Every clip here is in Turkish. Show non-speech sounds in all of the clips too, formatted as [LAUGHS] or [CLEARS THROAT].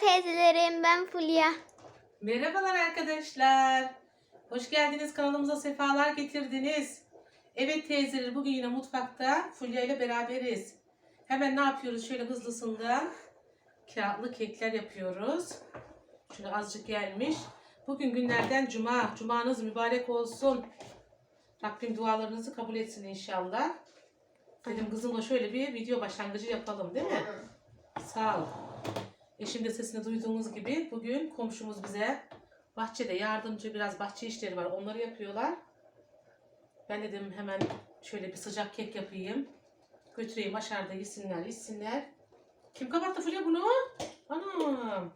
teyzelerim ben Fulya. Merhabalar arkadaşlar. Hoş geldiniz kanalımıza sefalar getirdiniz. Evet teyzeler bugün yine mutfakta Fulya ile beraberiz. Hemen ne yapıyoruz şöyle hızlısından kağıtlı kekler yapıyoruz. Şöyle azıcık gelmiş. Bugün günlerden cuma. Cumanız mübarek olsun. Rabbim dualarınızı kabul etsin inşallah. Dedim kızımla şöyle bir video başlangıcı yapalım değil mi? Sağ ol. Eşim de sesini duyduğunuz gibi bugün komşumuz bize bahçede yardımcı biraz bahçe işleri var. Onları yapıyorlar. Ben dedim hemen şöyle bir sıcak kek yapayım. Götüreyim aşağıda yesinler, içsinler. Kim kapattı Fulya bunu? Anam.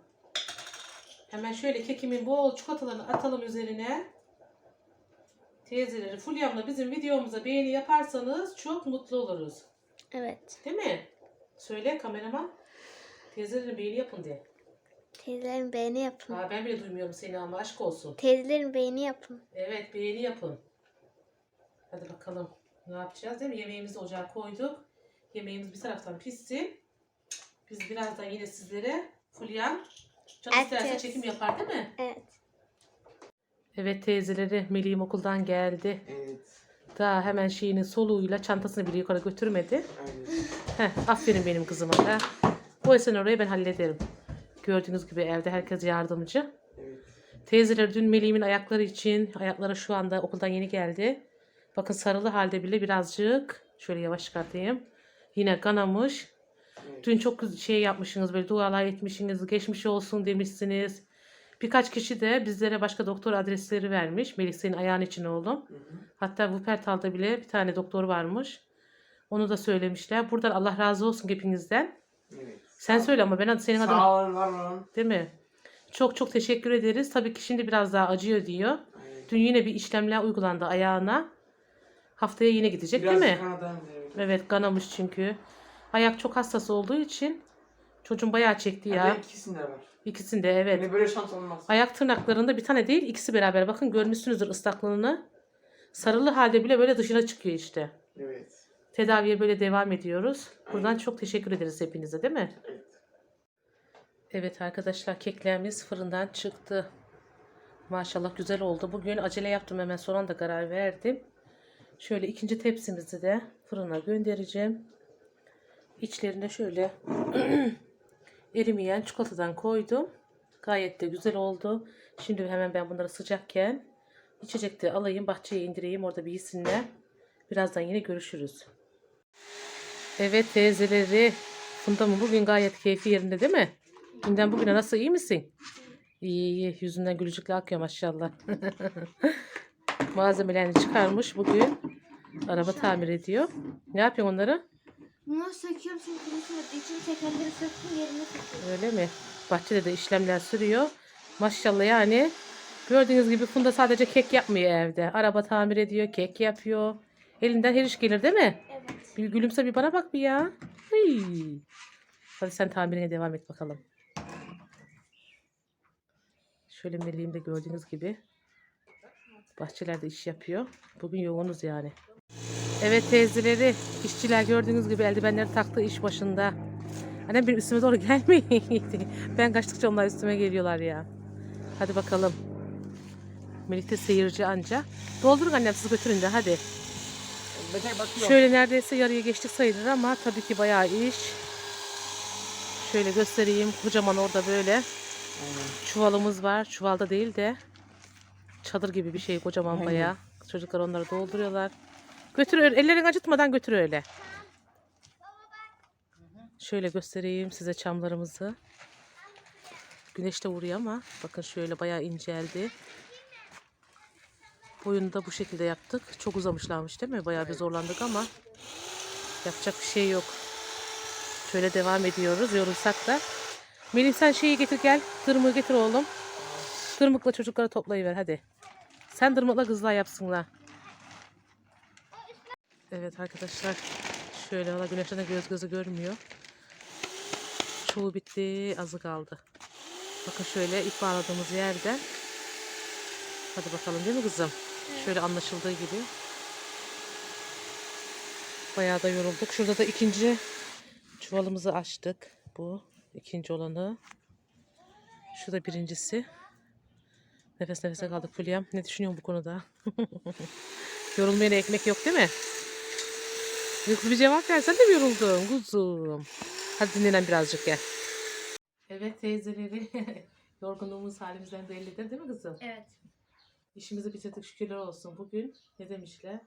Hemen şöyle kekimin bol çikolatalarını atalım üzerine. Teyzeleri Fulya'mla bizim videomuza beğeni yaparsanız çok mutlu oluruz. Evet. Değil mi? Söyle kameraman. Teyzelerin beğeni yapın diye. Teyzelerim beğeni yapın. Ha, ben bile duymuyorum seni ama aşk olsun. Teyzelerim beğeni yapın. Evet beğeni yapın. Hadi bakalım ne yapacağız değil mi? Yemeğimizi ocağa koyduk. Yemeğimiz bir taraftan pişsin. Biz birazdan yine sizlere Fulyan Evet. isterse çekim yapar değil mi? Evet. Evet teyzeleri Melih'im okuldan geldi. Evet. Daha hemen şeyini soluğuyla çantasını bile yukarı götürmedi. Aynen. Heh, aferin benim kızıma da. Koysan oraya ben hallederim. Gördüğünüz gibi evde herkes yardımcı. Evet. Teyzeler dün Melih'imin ayakları için, ayakları şu anda okuldan yeni geldi. Bakın sarılı halde bile birazcık, şöyle yavaş çıkartayım. Yine kanamış. Evet. Dün çok şey yapmışsınız, böyle dualar etmişsiniz, geçmiş olsun demişsiniz. Birkaç kişi de bizlere başka doktor adresleri vermiş. Melih senin ayağın için oğlum. Hı hı. Hatta Wuppertal'da bile bir tane doktor varmış. Onu da söylemişler. Buradan Allah razı olsun hepinizden. Evet. Sen söyle ama ben senin adına Sağ olun, var olun. değil mi? Çok çok teşekkür ederiz. Tabii ki şimdi biraz daha acıyor diyor. Aynen. Dün yine bir işlemler uygulandı ayağına. Haftaya yine gidecek Biraz değil mi? kanadan evet. Evet kanamış çünkü. Ayak çok hassas olduğu için çocuğun bayağı çekti ya. Ya. ikisinde var. İkisinde evet. Yine böyle şans olmaz. Ayak tırnaklarında bir tane değil ikisi beraber. Bakın görmüşsünüzdür ıslaklığını. Sarılı halde bile böyle dışına çıkıyor işte. Evet. Tedaviye böyle devam ediyoruz. Buradan Aynen. çok teşekkür ederiz hepinize değil mi? Evet. Evet arkadaşlar keklerimiz fırından çıktı. Maşallah güzel oldu. Bugün acele yaptım hemen son anda karar verdim. Şöyle ikinci tepsimizi de fırına göndereceğim. İçlerine şöyle [CLEARS THROAT] erimeyen çikolatadan koydum. Gayet de güzel oldu. Şimdi hemen ben bunları sıcakken içecekte alayım bahçeye indireyim orada bir yesinler. Birazdan yine görüşürüz. Evet teyzeleri Funda mı bugün gayet keyfi yerinde değil mi? Dünden bugüne nasıl iyi misin? İyi iyi. Yüzünden gülücükler akıyor maşallah. [LAUGHS] Malzemelerini çıkarmış bugün. Araba tamir ediyor. Ne yapıyorsun onları? Bunu söküyorum şimdi sürttüğü için tekerleri söktüm yerine söküyorum. Öyle mi? Bahçede de işlemler sürüyor. Maşallah yani. Gördüğünüz gibi Funda sadece kek yapmıyor evde. Araba tamir ediyor, kek yapıyor. Elinden her iş gelir değil mi? Bir gülümse bir bana bak bir ya. Hıy. Hadi sen tamirine devam et bakalım. Şöyle meleğim de gördüğünüz gibi. Bahçelerde iş yapıyor. Bugün yoğunuz yani. Evet teyzeleri, işçiler gördüğünüz gibi eldivenleri taktı iş başında. Annem benim üstüme doğru [LAUGHS] gelmeyin. ben kaçtıkça onlar üstüme geliyorlar ya. Hadi bakalım. Melih de seyirci anca. Doldurun annem siz götürün de hadi. Şöyle neredeyse yarıya geçtik sayılır ama tabii ki bayağı iş. Şöyle göstereyim. Kocaman orada böyle Aynen. çuvalımız var. Çuvalda değil de çadır gibi bir şey kocaman Aynen. bayağı. Çocuklar onları dolduruyorlar. Götür öyle. Ellerini acıtmadan götür öyle. Şöyle göstereyim size çamlarımızı. Güneş de vuruyor ama bakın şöyle bayağı inceldi. Boyunu da bu şekilde yaptık. Çok uzamışlarmış değil mi? Bayağı bir zorlandık ama yapacak bir şey yok. Şöyle devam ediyoruz. Yorulsak da. Melih sen şeyi getir gel. Tırmığı getir oğlum. Tırmıkla çocukları toplayıver hadi. Sen tırmıkla kızlar yapsınlar. Evet arkadaşlar. Şöyle valla güneşten de göz gözü görmüyor. Çoğu bitti. Azı kaldı. Bakın şöyle ip bağladığımız yerden. Hadi bakalım değil mi kızım? Şöyle anlaşıldığı gibi. Bayağı da yorulduk. Şurada da ikinci çuvalımızı açtık. Bu ikinci olanı. Şu da birincisi. Nefes nefese kaldık Fulya'm. Ne düşünüyorsun bu konuda? [LAUGHS] Yorulmayana ekmek yok değil mi? Yok bir cevap versen de mi yoruldun kuzum? Hadi dinlenelim birazcık gel. Evet teyzeleri. [LAUGHS] Yorgunluğumuz halimizden bellidir değil mi kızım? Evet. İşimizi bitirdik şükürler olsun. Bugün ne demişler?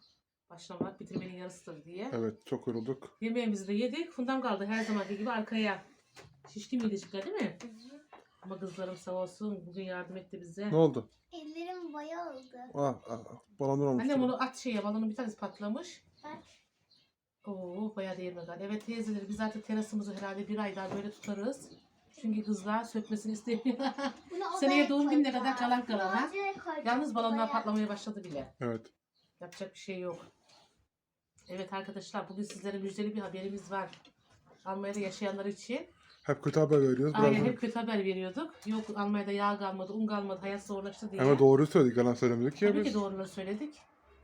Başlamak bitirmenin yarısıdır diye. Evet çok yorulduk. Yemeğimizi de yedik. Fundam kaldı her zamanki gibi arkaya. Şişkin midecikler değil mi? Ama kızlarım sağ olsun bugün yardım etti bize. Ne oldu? Ellerim bayağı oldu. Ah, ah, ah, balondan olmuş. Annem onu at şeye balonun bir tanesi patlamış. Bak. Oo bayağı değirme gal. Evet teyzeleri biz artık terasımızı herhalde bir ay daha böyle tutarız. Çünkü kızlar sökmesini istemiyor. [LAUGHS] Seneye doğum gününe kadar kalan kalana. Yalnız balonlar patlamaya başladı bile. Evet. Yapacak bir şey yok. Evet arkadaşlar bugün sizlere müjdeli bir haberimiz var. Almanya'da yaşayanlar için. Hep kötü haber veriyoruz. Aynen Birazdan... hep kötü haber veriyorduk. Yok Almanya'da yağ kalmadı, un kalmadı, hayat zorlaştı diye. Ama doğruyu söyledik yalan söylemedik ya Tabii biz. ki doğruları söyledik.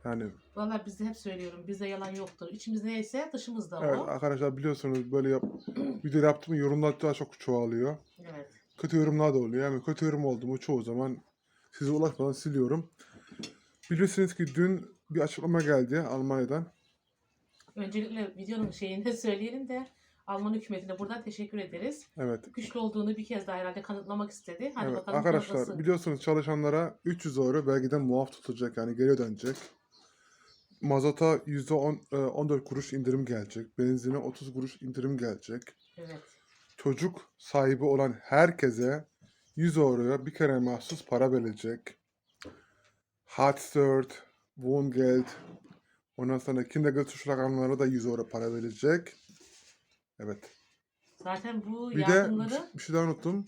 Yani Vallahi biz de hep söylüyorum. Bizde yalan yoktur. İçimiz neyse dışımızda evet o. arkadaşlar biliyorsunuz böyle yap [CLEARS THROAT] video yaptım yorumlar daha çok çoğalıyor. Evet. Kötü yorumlar da oluyor. Yani kötü yorum oldu mu çoğu zaman size ulaşmadan siliyorum. Biliyorsunuz ki dün bir açıklama geldi Almanya'dan. Öncelikle videonun şeyini [LAUGHS] söyleyelim de Alman hükümetine buradan teşekkür ederiz. Evet. Güçlü olduğunu bir kez daha herhalde kanıtlamak istedi. Hadi evet. bakalım Arkadaşlar kanıtlasın. biliyorsunuz çalışanlara 300 euro vergiden muaf tutulacak yani geri dönecek. Mazota %10, e, 14 kuruş indirim gelecek. Benzine 30 kuruş indirim gelecek. Evet. Çocuk sahibi olan herkese 100 euroya bir kere mahsus para verecek. Hartstört, Wohngeld, ondan sonra Kindergeldzuschlaganlara da 100 euro para verecek. Evet. Zaten bu Bir de yardımları bir şey daha unuttum.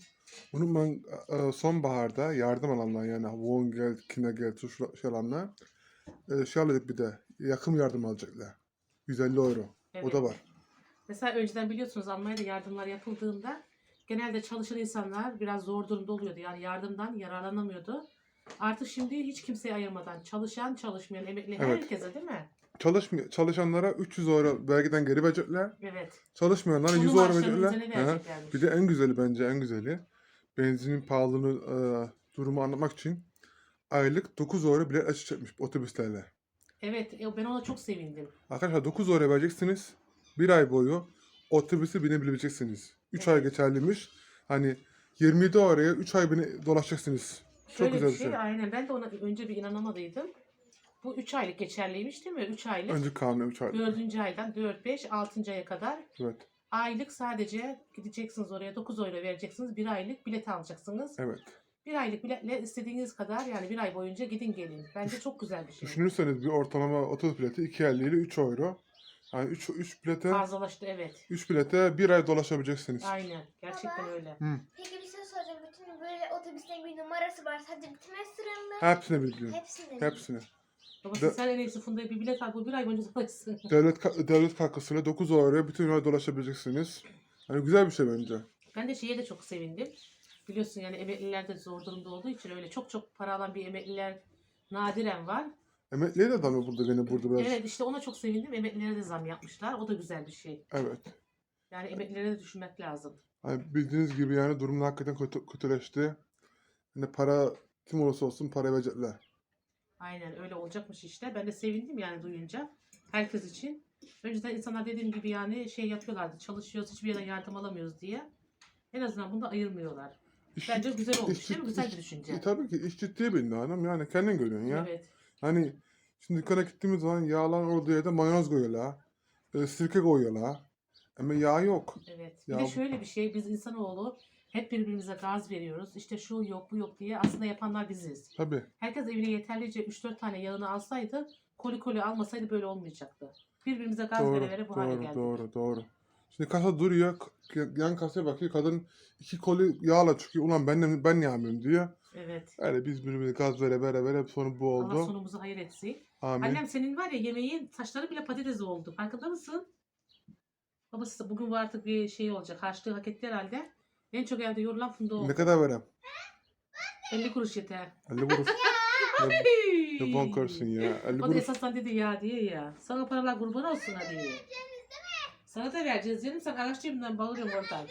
Bunu ben e, sonbaharda yardım alanlar yani Wohngeld, Kindergeld, şey alanlar e, şey alacak bir de yakım yardım alacaklar. 150 euro. O Evet. da var. Mesela önceden biliyorsunuz Almanya'da yardımlar yapıldığında genelde çalışan insanlar biraz zor durumda oluyordu. Yani yardımdan yararlanamıyordu. Artık şimdi hiç kimseye ayırmadan çalışan, çalışmayan, emekli Evet. herkese değil mi? Çalışmıyor, çalışanlara 300 euro vergiden geri verecekler. Evet. Çalışmayanlara Onun 100 euro maaşlarının verecekler. üzerine Hı hı. vereceklermiş. Bir de en güzeli bence en güzeli. Benzinin pahalılığını e, durumu anlamak için aylık 9 euro bilet açacakmış otobüslerle. Evet, ben ona çok sevindim. Arkadaşlar 9 euro vereceksiniz. Bir ay boyu otobüse binebileceksiniz. 3 ay Evet. geçerliymiş. Hani 27 euroya 3 ay bine dolaşacaksınız. Çok Şöyle güzel bir şey, şey. aynen ben de ona önce bir inanamadıydım. Bu 3 aylık geçerliymiş değil mi? 3 aylık. Önce kanunu 3 ay. 4. aydan 4, 5, 6. aya kadar Evet. aylık sadece gideceksiniz oraya 9 euro vereceksiniz. Bir aylık bilet alacaksınız. Evet. Bir aylık biletle istediğiniz kadar yani bir ay boyunca gidin gelin. Bence çok güzel bir şey. Düşünürseniz bir ortalama otobüs bileti 2.50 ile 3 euro. Yani 3 3 bilete Fazlalaştı evet. 3 bilete bir ay dolaşabileceksiniz. Aynen. Gerçekten öyle. Peki bir şey soracağım. Bütün böyle otobüslerin bir numarası var. Sadece bitmez sıranın. Hepsini biliyorum. Hepsini. Hepsini. Babası De- sen en iyisi Funda'ya bir bilet al. Bu bir ay boyunca dolaşsın. [LAUGHS] Devlet ka- devlet katkısıyla 9 euroya bütün ay dolaşabileceksiniz. Hani güzel bir şey bence. Ben de şeye de çok sevindim. Biliyorsun yani emekliler de zor durumda olduğu için öyle çok çok para alan bir emekliler nadiren var. Emekliye de damla burada gene burada biraz. Evet işte ona çok sevindim. Emeklilere de zam yapmışlar. O da güzel bir şey. Evet. Yani emeklilere de düşünmek lazım. Hani bildiğiniz gibi yani durum hakikaten kötü, kötüleşti. Hani para kim olursa olsun para verecekler. Aynen öyle olacakmış işte. Ben de sevindim yani duyunca. Herkes için. Önceden insanlar dediğim gibi yani şey yapıyorlardı. Çalışıyoruz hiçbir yerden yardım alamıyoruz diye. En azından bunu da ayırmıyorlar. Bence güzel olmuş değil mi? Güzel bir düşünce. E, tabii ki iş ciddiye bindi hanım. Yani kendin görüyorsun ya. Evet. Hani şimdi dükkana gittiğimiz zaman yağlar olduğu yerde mayonez koyuyorlar. E, sirke koyuyorlar. Ama yağ yok. Evet. Bir Ya de şöyle bir şey. Biz insanoğlu hep birbirimize gaz veriyoruz. İşte şu yok bu yok diye. Aslında yapanlar biziz. Tabii. Herkes evine yeterlice 3-4 tane yağını alsaydı koli koli almasaydı böyle olmayacaktı. Birbirimize gaz Doğru, vere vere bu hale doğru, geldik. doğru, doğru. Şimdi kasa duruyor. Yan kasaya bakıyor. Kadın iki koli yağla çıkıyor. Ulan ben ben ne yapıyorum diyor. Evet. Öyle biz birbirimize gaz vere vere vere sonu bu Allah oldu. sonumuzu hayır etsin. Amin. Annem senin var ya yemeğin taşları bile patates oldu. Farkında mısın? Babası bugün bu artık bir şey olacak. Harçlığı hak etti herhalde. En çok evde yorulan funda oldu. Ne kadar verem? 50 kuruş yeter. 50 kuruş. ne, ne bonkarsın ya. 50 O da kuruş. esasdan dedi ya diye ya. Sana paralar kurban olsun hadi. Sana da vereceğiz canım. Sen araç cebinden bağırıyorsun oradan.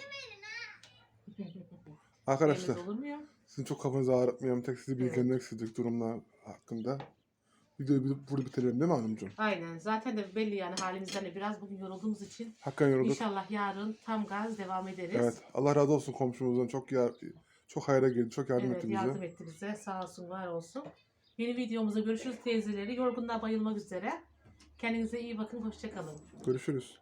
[LAUGHS] Arkadaşlar Belli olur mu ya? sizin çok kafanızı ağrıtmayalım. Tek sizi bilgilendirmek istedik durumlar hakkında. Videoyu bir- burada bitirelim değil mi hanımcığım? Aynen. Zaten de belli yani halimizden de biraz bugün yorulduğumuz için Hakikaten yorulduk. inşallah yarın tam gaz devam ederiz. Evet. Allah razı olsun komşumuzdan. Çok yar çok hayra geldi. Çok yardım Evet, etti bize. yardım etti bize. Sağ olsun, var olsun. Yeni videomuzda görüşürüz teyzeleri. Yorgunluğa bayılmak üzere. Kendinize iyi bakın. Hoşçakalın. Görüşürüz.